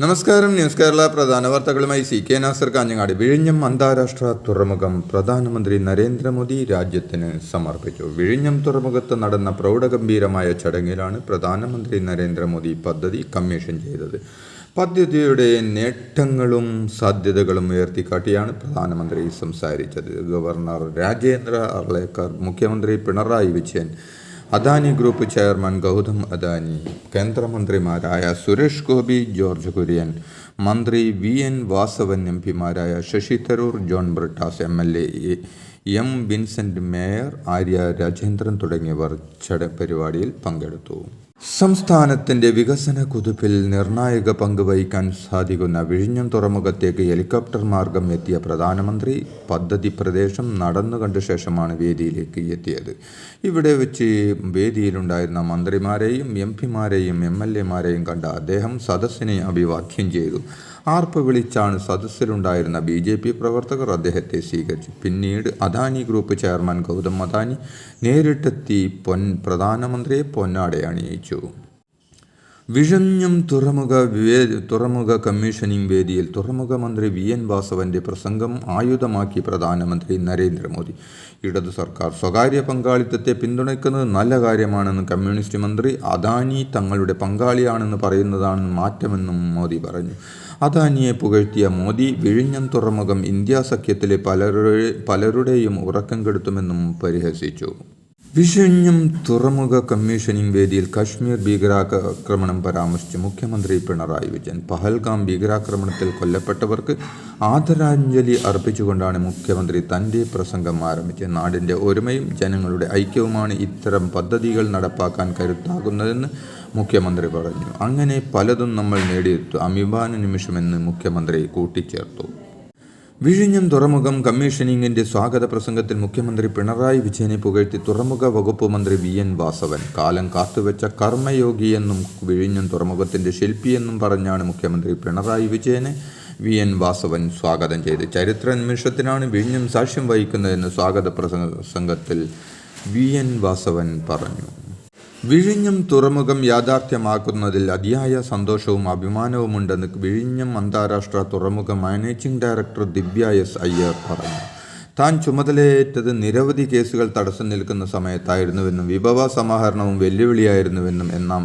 നമസ്കാരം. ന്യൂസ് കേരള പ്രധാന വാർത്തകളുമായി സി കെ നാസർ കാഞ്ഞങ്ങാട്. വിഴിഞ്ഞം അന്താരാഷ്ട്ര തുറമുഖം പ്രധാനമന്ത്രി നരേന്ദ്രമോദി രാജ്യത്തിന് സമർപ്പിച്ചു. വിഴിഞ്ഞം തുറമുഖത്ത് നടന്ന പ്രൗഢഗംഭീരമായ ചടങ്ങിലാണ് പ്രധാനമന്ത്രി നരേന്ദ്രമോദി പദ്ധതി കമ്മീഷൻ ചെയ്തത്. പദ്ധതിയുടെ നേട്ടങ്ങളും സാധ്യതകളും ഉയർത്തിക്കാട്ടിയാണ് പ്രധാനമന്ത്രി സംസാരിച്ചത്. ഗവർണർ രാജേന്ദ്ര അർലേക്കർ മുഖ്യമന്ത്രി പിണറായി വിജയൻ അദാനി ഗ്രൂപ്പ് ചെയർമാൻ ഗൗതം അദാനി കേന്ദ്രമന്ത്രിമാരായ സുരേഷ് ഗോപി ജോർജ് കുര്യൻ മന്ത്രി V N Vasavan M പിമാരായ Shashi Tharoor John Brittas M L A M Vincent mayor Arya Rajendran തുടങ്ങിയവർ ചട പരിപാടിയിൽ പങ്കെടുത്തു. സംസ്ഥാനത്തിന്റെ വികസന കുതിപ്പിൽ നിർണായക പങ്ക് വഹിക്കാൻ സാധിക്കുന്ന വിഴിഞ്ഞം തുറമുഖത്തേക്ക് ഹെലികോപ്റ്റർ മാർഗം എത്തിയ പ്രധാനമന്ത്രി പദ്ധതി പ്രദേശം നടന്നു കണ്ട ശേഷമാണ് വേദിയിലേക്ക് എത്തിയത്. ഇവിടെ വെച്ച് വേദിയിലുണ്ടായിരുന്ന മന്ത്രിമാരെയും എം പിമാരെയും എം എൽ എമാരെയും കണ്ട അദ്ദേഹം സദസ്സിനെ അഭിവാദ്യം ചെയ്തു. ആർപ്പ് വിളിച്ചാണ് സദസ്സിലുണ്ടായിരുന്ന ബി ജെ പി പ്രവർത്തകർ അദ്ദേഹത്തെ സ്വീകരിച്ചു. പിന്നീട് അദാനി ഗ്രൂപ്പ് ചെയർമാൻ ഗൗതം അദാനി നേരിട്ടെത്തി പൊൻ പ്രധാനമന്ത്രിയെ പൊന്നാടെ അണിയിച്ചു. വിഴിഞ്ഞം തുറമുഖ തുറമുഖ കമ്മീഷനിംഗ് വേദിയിൽ തുറമുഖ മന്ത്രി വി എൻ വാസവന്റെ പ്രസംഗം ആയുധമാക്കി പ്രധാനമന്ത്രി നരേന്ദ്രമോദി. ഇടതു സർക്കാർ സ്വകാര്യ പങ്കാളിത്തത്തെ പിന്തുണയ്ക്കുന്നത് നല്ല കാര്യമാണെന്ന് കമ്മ്യൂണിസ്റ്റ് മന്ത്രി അദാനി തങ്ങളുടെ പങ്കാളിയാണെന്ന് പറയുന്നതാണ് മാറ്റമെന്നും മോദി പറഞ്ഞു. അദാനിയെ പുകഴ്ത്തിയ മോദി വിഴിഞ്ഞം തുറമുഖം ഇന്ത്യ സഖ്യത്തിലെ പലരുടെ പലരുടെയും ഉറക്കം കെടുത്തുമെന്നും പരിഹസിച്ചു. വിഴിഞ്ഞം തുറമുഖ കമ്മീഷനിംഗ് വേദിയിൽ കശ്മീർ ഭീകരാക്രമണം പരാമർശിച്ച് മുഖ്യമന്ത്രി പിണറായി വിജയൻ. പഹൽഗാം ഭീകരാക്രമണത്തിൽ കൊല്ലപ്പെട്ടവർക്ക് ആദരാഞ്ജലി അർപ്പിച്ചുകൊണ്ടാണ് മുഖ്യമന്ത്രി തന്റെ പ്രസംഗം ആരംഭിച്ചത്. നാടിന്റെ ഒരുമയും ജനങ്ങളുടെ ഐക്യവുമാണ് ഇത്തരം പദ്ധതികൾ നടപ്പാക്കാൻ കരുത്താകുന്നതെന്ന് മുഖ്യമന്ത്രി പറഞ്ഞു. അങ്ങനെ പലതും നമ്മൾ നേടിയെത്തു അഭിമാന നിമിഷമെന്ന് മുഖ്യമന്ത്രി കൂട്ടിച്ചേർത്തു. വിഴിഞ്ഞം തുറമുഖം കമ്മീഷനിങ്ങിന്റെ സ്വാഗത പ്രസംഗത്തിൽ മുഖ്യമന്ത്രി പിണറായി വിജയനെ പുകഴ്ത്തി തുറമുഖ വകുപ്പ് മന്ത്രി വി എൻ വാസവൻ. കാലം കാത്തുവെച്ച കർമ്മയോഗിയെന്നും വിഴിഞ്ഞം തുറമുഖത്തിന്റെ ശില്പിയെന്നും പറഞ്ഞാണ് മുഖ്യമന്ത്രി പിണറായി വിജയനെ വി എൻ വാസവൻ സ്വാഗതം ചെയ്ത് ചരിത്ര നിമിഷത്തിനാണ് വിഴിഞ്ഞം സാക്ഷ്യം വഹിക്കുന്നതെന്ന് സ്വാഗത പ്രസംഗത്തിൽ വി എൻ വാസവൻ പറഞ്ഞു. വിഴിഞ്ഞം തുറമുഖം യാഥാർത്ഥ്യമാക്കുന്നതിൽ അതിയായ സന്തോഷവും അഭിമാനവുമുണ്ടെന്ന് വിഴിഞ്ഞം അന്താരാഷ്ട്ര തുറമുഖ managing director Divya S Iyer പറഞ്ഞു. താൻ ചുമതലയേറ്റത് നിരവധി കേസുകൾ തടസ്സം നിൽക്കുന്ന സമയത്തായിരുന്നുവെന്നും വിഭവ സമാഹരണവും വെല്ലുവിളിയായിരുന്നുവെന്നും എന്നാം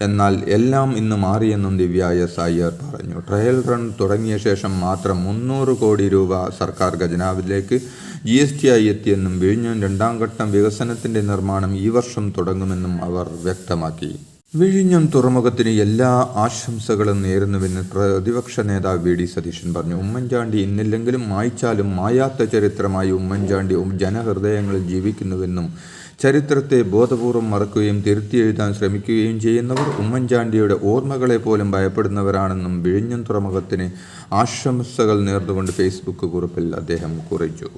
എന്നാൽ എല്ലാം ഇന്ന് മാറിയെന്നും ദിവ്യ എസ് അയ്യർ പറഞ്ഞു. ട്രയൽ റൺ തുടങ്ങിയ ശേഷം മാത്രം മുന്നൂറ് കോടി രൂപ സർക്കാർ ഖജനാവിലേക്ക് ജി എസ് ടി ആയി എത്തിയെന്നും വിഴിഞ്ഞം രണ്ടാം ഘട്ടം വികസനത്തിന്റെ നിർമ്മാണം ഈ വർഷം തുടങ്ങുമെന്നും അവർ വ്യക്തമാക്കി. വിഴിഞ്ഞം തുറമുഖത്തിന് എല്ലാ ആശംസകളും നേരുന്നുവെന്ന് പ്രതിപക്ഷ നേതാവ് വി ഡി സതീശൻ പറഞ്ഞു. ഉമ്മൻചാണ്ടി ഇന്നില്ലെങ്കിലും മായ്ച്ചാലും മായാത്ത ചരിത്രമായി ഉമ്മൻചാണ്ടി ജനഹൃദയങ്ങളിൽ ജീവിക്കുന്നുവെന്നും ചരിത്രത്തെ ബോധപൂർവം മറക്കുകയും തിരുത്തി എഴുതാൻ ശ്രമിക്കുകയും ചെയ്യുന്നവർ ഉമ്മൻചാണ്ടിയുടെ ഓർമ്മകളെ പോലും ഭയപ്പെടുന്നവരാണെന്നും വിഴിഞ്ഞം തുറമുഖത്തിന് ആശംസകൾ നേർന്നുകൊണ്ട് ഫേസ്ബുക്ക് കുറിപ്പിൽ അദ്ദേഹം കുറിച്ചു.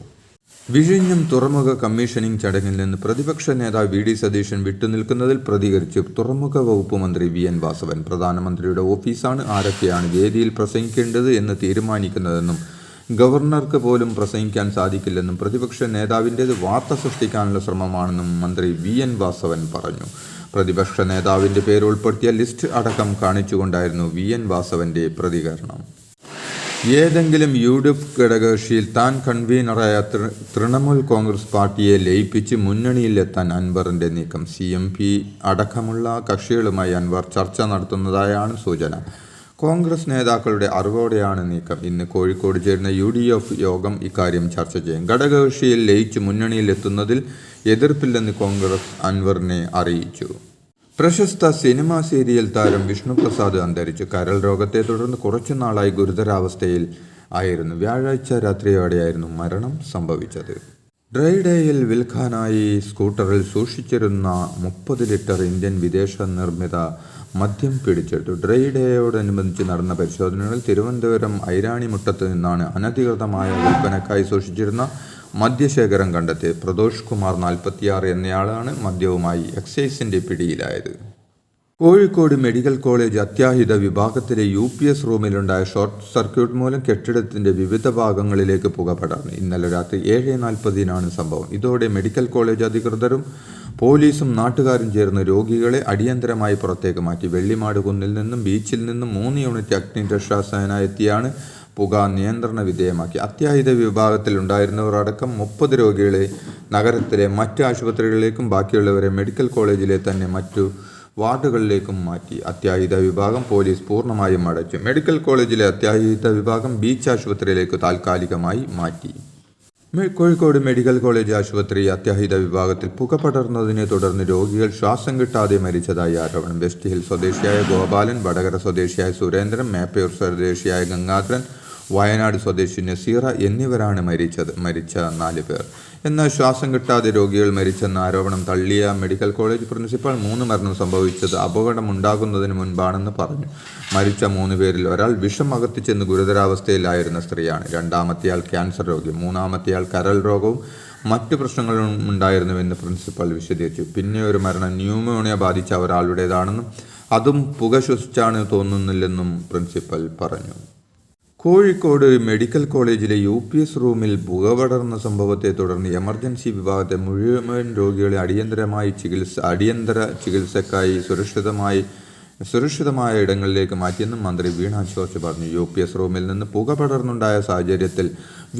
വിഴിഞ്ഞം തുറമുഖ കമ്മീഷനിംഗ് ചടങ്ങിൽ നിന്ന് പ്രതിപക്ഷ നേതാവ് വി ഡി സതീശൻ വിട്ടുനിൽക്കുന്നതിൽ പ്രതികരിച്ച് തുറമുഖ വകുപ്പ് മന്ത്രി വി എൻ വാസവൻ പ്രധാനമന്ത്രിയുടെ ഓഫീസാണ് ആരൊക്കെയാണ് വേദിയിൽ പ്രസംഗിക്കേണ്ടത് എന്ന് തീരുമാനിക്കുന്നതെന്നും ഗവർണർക്ക് പോലും പ്രസംഗിക്കാൻ സാധിക്കില്ലെന്നും പ്രതിപക്ഷ നേതാവിന്റേത് വാർത്ത സൃഷ്ടിക്കാനുള്ള ശ്രമമാണെന്നും മന്ത്രി വി എൻ വാസവൻ പറഞ്ഞു. പ്രതിപക്ഷ നേതാവിന്റെ പേര് ഉൾപ്പെടുത്തിയ ലിസ്റ്റ് അടക്കം കാണിച്ചുകൊണ്ടായിരുന്നു വി എൻ വാസവന്റെ പ്രതികരണം. ഏതെങ്കിലും യു ഡി എഫ് ഘടകകക്ഷിയിൽ താൻ കൺവീനറായ തൃണമൂൽ കോൺഗ്രസ് പാർട്ടിയെ ലയിപ്പിച്ച് മുന്നണിയിലെത്താൻ അൻവറിന്റെ നീക്കം സി എം പി അടക്കമുള്ള കക്ഷികളുമായി അൻവർ ചർച്ച നടത്തുന്നതായാണ് സൂചന. കോൺഗ്രസ് നേതാക്കളുടെ അറിവോടെയാണ് നീക്കം. ഇന്ന് കോഴിക്കോട് ചേരുന്ന യു ഡി എഫ് യോഗം ഇക്കാര്യം ചർച്ച ചെയ്യും. ഘടകകക്ഷിയിൽ ലയിച്ച് മുന്നണിയിലെത്തുന്നതിൽ എതിർപ്പില്ലെന്ന് കോൺഗ്രസ് അൻവറിനെ അറിയിച്ചു. പ്രശസ്ത സിനിമാ സീരിയൽ താരം വിഷ്ണുപ്രസാദ് അന്തരിച്ചു. കരൾ രോഗത്തെ തുടർന്ന് കുറച്ചു നാളായി ഗുരുതരാവസ്ഥയിൽ ആയിരുന്നു. വ്യാഴാഴ്ച രാത്രിയോടെയായിരുന്നു മരണം സംഭവിച്ചത്. ഡ്രൈ ഡേയിൽ വിൽക്കാനായി സ്കൂട്ടറിൽ സൂക്ഷിച്ചിരുന്ന മുപ്പത് ലിറ്റർ ഇന്ത്യൻ വിദേശ നിർമ്മിത മദ്യം പിടിച്ചെടുത്തു. ഡ്രൈ ഡേയോടനുബന്ധിച്ച് നടന്ന പരിശോധനകളിൽ തിരുവനന്തപുരം ഐരാണിമുട്ടത്ത് നിന്നാണ് അനധികൃതമായ വിൽപ്പനക്കായി സൂക്ഷിച്ചിരുന്ന മദ്യശേഖരം കണ്ടെത്തിയത്. പ്രദോഷ് കുമാർ നാൽപ്പത്തിയാറ് എന്നയാളാണ് മദ്യവുമായി എക്സൈസിന്റെ പിടിയിലായത്. കോഴിക്കോട് മെഡിക്കൽ കോളേജ് അത്യാഹിത വിഭാഗത്തിലെ യു പി എസ് റൂമിലുണ്ടായ ഷോർട്ട് സർക്യൂട്ട് മൂലം കെട്ടിടത്തിന്റെ വിവിധ ഭാഗങ്ങളിലേക്ക് പുക പടർന്നു. ഇന്നലെ രാത്രി ഏഴ് നാൽപ്പതിനാണ് സംഭവം. ഇതോടെ മെഡിക്കൽ കോളേജ് അധികൃതരും പോലീസും നാട്ടുകാരും ചേർന്ന് രോഗികളെ അടിയന്തരമായി പുറത്തേക്ക് മാറ്റി. വെള്ളിമാട് കുന്നിൽ നിന്നും ബീച്ചിൽ നിന്നും മൂന്ന് യൂണിറ്റ് അഗ്നിരക്ഷാസേന എത്തിയാണ് പുക നിയന്ത്രണ വിധേയമാക്കി. അത്യാഹിത വിഭാഗത്തിൽ ഉണ്ടായിരുന്നവരടക്കം മുപ്പത് രോഗികളെ നഗരത്തിലെ മറ്റ് ആശുപത്രികളിലേക്കും ബാക്കിയുള്ളവരെ മെഡിക്കൽ കോളേജിലെ തന്നെ മറ്റു വാർഡുകളിലേക്കും മാറ്റി. അത്യാഹിത വിഭാഗം പോലീസ് പൂർണമായും അടച്ചു. മെഡിക്കൽ കോളേജിലെ അത്യാഹിത വിഭാഗം ബീച്ച് ആശുപത്രിയിലേക്ക് താൽക്കാലികമായി മാറ്റി. കോഴിക്കോട് മെഡിക്കൽ കോളേജ് ആശുപത്രി അത്യാഹിത വിഭാഗത്തിൽ പുക പടർന്നതിനെ തുടർന്ന് രോഗികൾ ശ്വാസം കിട്ടാതെ മരിച്ചതായി ആരോപണം. വെസ്റ്റ് ഹിൽ സ്വദേശിയായ ഗോപാലൻ വടകര സ്വദേശിയായ സുരേന്ദ്രൻ മേപ്പയൂർ സ്വദേശിയായ ഗംഗാധരൻ വയനാട് സ്വദേശി നസീറ എന്നിവരാണ് മരിച്ചത് മരിച്ച നാല് പേർ. എന്നാൽ ശ്വാസം കിട്ടാതെ രോഗികൾ മരിച്ചെന്ന ആരോപണം തള്ളിയ മെഡിക്കൽ കോളേജ് പ്രിൻസിപ്പൽ മൂന്ന് മരണം സംഭവിച്ചത് അപകടമുണ്ടാകുന്നതിന് മുൻപാണെന്ന് പറഞ്ഞു. മരിച്ച മൂന്ന് പേരിൽ ഒരാൾ വിഷം അകത്തിച്ചെന്ന് ഗുരുതരാവസ്ഥയിലായിരുന്ന സ്ത്രീയാണ്. രണ്ടാമത്തെയാൾ ക്യാൻസർ രോഗി മൂന്നാമത്തെയാൾ കരൾ രോഗവും മറ്റു പ്രശ്നങ്ങളും ഉണ്ടായിരുന്നുവെന്ന് പ്രിൻസിപ്പൽ വിശദീകരിച്ചു. പിന്നെ ഒരു മരണം ന്യൂമോണിയ ബാധിച്ച ഒരാളുടേതാണെന്നും അതും പുക ശ്വസിച്ചാണ് തോന്നുന്നില്ലെന്നും പ്രിൻസിപ്പൽ പറഞ്ഞു. കോഴിക്കോട് മെഡിക്കൽ കോളേജിലെ യു പി എസ് റൂമിൽ പുകപടർന്ന സംഭവത്തെ തുടർന്ന് എമർജൻസി വിഭാഗത്തെ മുഴുവൻ രോഗികളെ അടിയന്തരമായി ചികിത്സ അടിയന്തര ചികിത്സക്കായി സുരക്ഷിതമായി സുരക്ഷിതമായ ഇടങ്ങളിലേക്ക് മാറ്റിയെന്നും മന്ത്രി വീണ ജോർജ് പറഞ്ഞു. യു പി എസ് റൂമിൽ നിന്ന് പുക പടർന്നുണ്ടായ സാഹചര്യത്തിൽ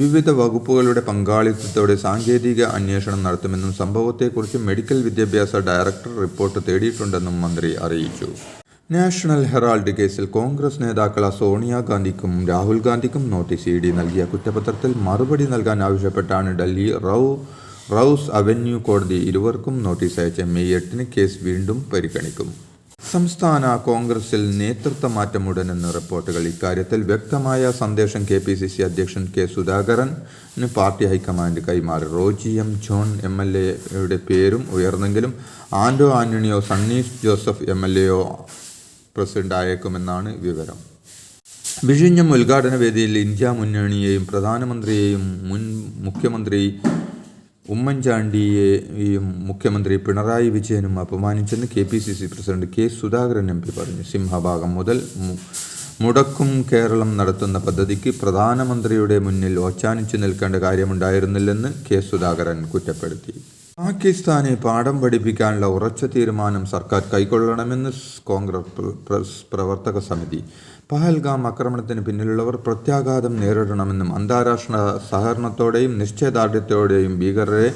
വിവിധ വകുപ്പുകളുടെ പങ്കാളിത്തത്തോടെ സാങ്കേതിക അന്വേഷണം നടത്തുമെന്നും സംഭവത്തെക്കുറിച്ച് മെഡിക്കൽ വിദ്യാഭ്യാസ ഡയറക്ടർ റിപ്പോർട്ട് തേടിയിട്ടുണ്ടെന്നും മന്ത്രി അറിയിച്ചു. നാഷണൽ ഹെറാൾഡ് കേസിൽ കോൺഗ്രസ് നേതാക്കള സോണിയാഗാന്ധിക്കും രാഹുൽ ഗാന്ധിക്കും നോട്ടീസ് ഇ ഡി നൽകിയ കുറ്റപത്രത്തിൽ മറുപടി നൽകാൻ ആവശ്യപ്പെട്ടാണ് ഡൽഹി റൌ റൌസ് അവന്യൂ കോടതി ഇരുവർക്കും നോട്ടീസ് അയച്ച മെയ് എട്ടിന് കേസ് വീണ്ടും പരിഗണിക്കും. സംസ്ഥാന കോൺഗ്രസിൽ നേതൃത്വ മാറ്റം ഉടനെന്ന് റിപ്പോർട്ടുകൾ. ഇക്കാര്യത്തിൽ വ്യക്തമായ സന്ദേശം കെ പി സി സി അധ്യക്ഷൻ കെ സുധാകരന് പാർട്ടി ഹൈക്കമാൻഡ് കൈമാറി. Roji M John M L എയുടെ പേരും ഉയർന്നെങ്കിലും ആൻഡോ ആന്റണിയോ സണ്ണി ജോസഫ് എം എൽ എയോ പ്രസിഡന്റ് ആയേക്കുമെന്നാണ് വിവരം. വിഴിഞ്ഞം ഉദ്ഘാടന വേദിയിൽ ഇന്ത്യ മുന്നണിയെയും പ്രധാനമന്ത്രിയെയും മുൻ മുഖ്യമന്ത്രി ഉമ്മൻചാണ്ടിയെയും മുഖ്യമന്ത്രി പിണറായി വിജയനും അപമാനിച്ചെന്ന് K P C C president K Sudhakaran M P പറഞ്ഞു. സിംഹഭാഗം മുതൽ മുടക്കും കേരളം നടത്തുന്ന പദ്ധതിക്ക് പ്രധാനമന്ത്രിയുടെ മുന്നിൽ ഓച്ചാനിച്ചു നിൽക്കേണ്ട കാര്യമുണ്ടായിരുന്നില്ലെന്ന് കെ സുധാകരൻ കുറ്റപ്പെടുത്തി. പാകിസ്ഥാനെ പാഠം പഠിപ്പിക്കാനുള്ള ഉറച്ച തീരുമാനം സർക്കാർ കൈക്കൊള്ളണമെന്ന് കോൺഗ്രസ് പ്രവർത്തക സമിതി. പഹൽഗാം ആക്രമണത്തിന് പിന്നിലുള്ളവർ പ്രത്യാഘാതം നേരിടണമെന്നും അന്താരാഷ്ട്ര സഹകരണത്തോടെയും നിശ്ചയദാർഢ്യത്തോടെയും ഭീകരരെ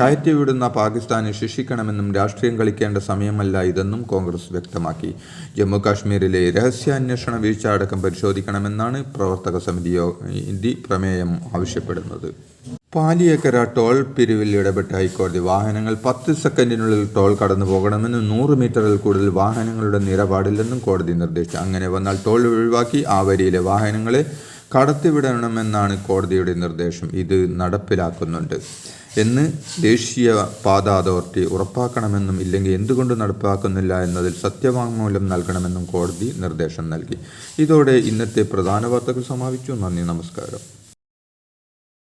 കയറ്റിവിടുന്ന പാകിസ്ഥാനെ ശിക്ഷിക്കണമെന്നും രാഷ്ട്രീയം കളിക്കേണ്ട സമയമല്ല ഇതെന്നും കോൺഗ്രസ് വ്യക്തമാക്കി. ജമ്മു കാശ്മീരിലെ രഹസ്യാന്വേഷണ വീഴ്ച അടക്കം പരിശോധിക്കണമെന്നാണ് പ്രവർത്തക സമിതി പ്രമേയം ആവശ്യപ്പെടുന്നത്. പാലിയേക്കര ടോൾ പിരിവിൽ ഇടപെട്ട ഹൈക്കോടതി വാഹനങ്ങൾ പത്ത് സെക്കൻഡിനുള്ളിൽ ടോൾ കടന്നു പോകണമെന്നും നൂറ് മീറ്ററിൽ കൂടുതൽ വാഹനങ്ങളുടെ നിലപാടില്ലെന്നും കോടതി നിർദ്ദേശിച്ചു. അങ്ങനെ വന്നാൽ ടോൾ ഒഴിവാക്കി ആ വരിയിലെ വാഹനങ്ങളെ കടത്തിവിടണമെന്നാണ് കോടതിയുടെ നിർദ്ദേശം. ഇത് നടപ്പിലാക്കുന്നുണ്ട് എന്ന് ദേശീയ പാത അതോറിറ്റി ഉറപ്പാക്കണമെന്നും ഇല്ലെങ്കിൽ എന്തുകൊണ്ട് നടപ്പാക്കുന്നില്ല എന്നതിൽ സത്യവാങ്മൂലം നൽകണമെന്നും കോടതി നിർദ്ദേശം നൽകി. ഇതോടെ ഇന്നത്തെ പ്രധാന വാർത്തകൾ സമാപിച്ചു. നന്ദി നമസ്കാരം.